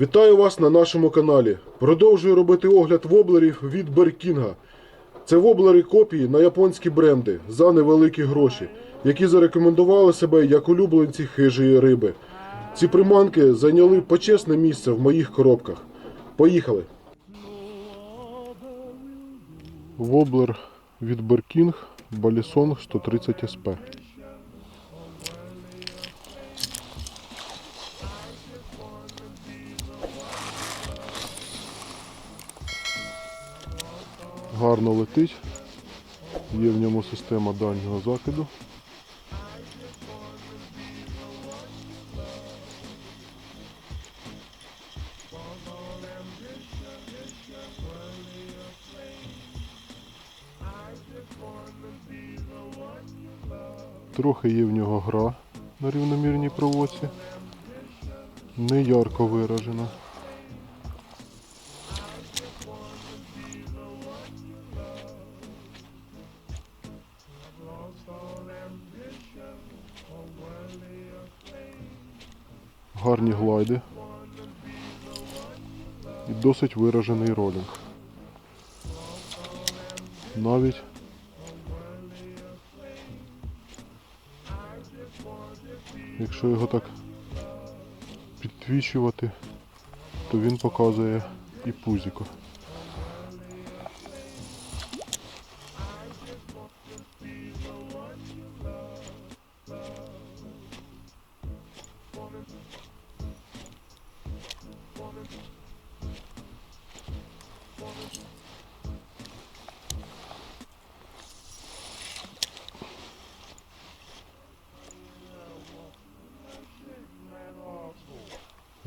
Вітаю вас на нашому каналі. Продовжую робити огляд воблерів від Беркінга. Це воблери копії на японські бренди за невеликі гроші, які зарекомендували себе як улюбленці хижої риби. Ці приманки зайняли почесне місце в моїх коробках. Поїхали! Воблер від Беркінг Балісонг 130 СП. Гарно летить. Є в ньому система дальнього закиду. Трохи є в нього гра на рівномірній проводці. Не ярко виражена. Гарні глайди. І досить виражений ролінг. Навіть якщо його так підтвічувати, то він показує і пузіко.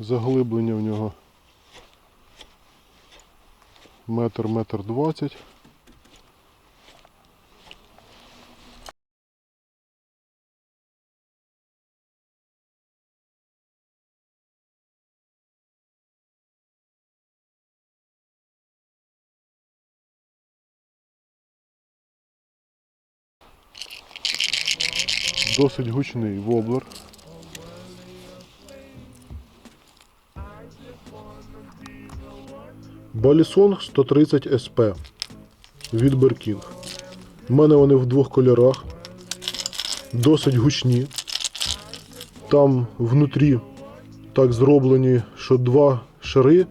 Заглиблення в нього метр, метр двадцять. Досить гучний воблер. Балісонг 130 SP від Беркінг. У мене вони в двох кольорах. Досить гучні. Там внутрі так зроблені, що два шари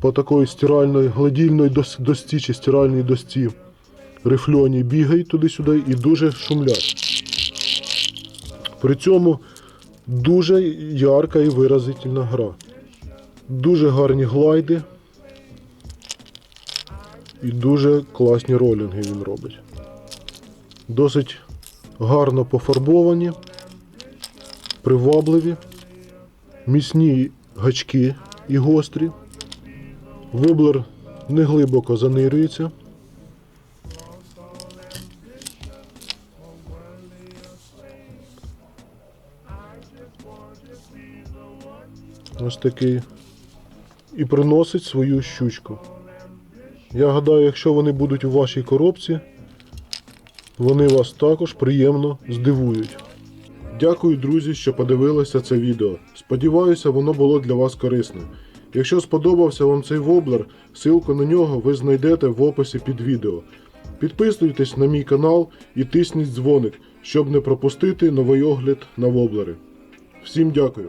по такої стиральної гладільної дос- досці чи стиральній досці рифльоні бігають туди-сюди і дуже шумлять. При цьому дуже ярка і виразительна гра. Дуже гарні глайди. І дуже класні ролінги він робить. Досить гарно пофарбовані, привабливі, міцні гачки і гострі. Воблер не глибоко занирюється. Ось такий. І приносить свою щучку. Я гадаю, якщо вони будуть у вашій коробці, вони вас також приємно здивують. Дякую, друзі, що подивилися це відео. Сподіваюся, воно було для вас корисним. Якщо сподобався вам цей воблер, ссылку на нього ви знайдете в описі під відео. Підписуйтесь на мій канал і тисніть дзвоник, щоб не пропустити новий огляд на воблери. Всім дякую!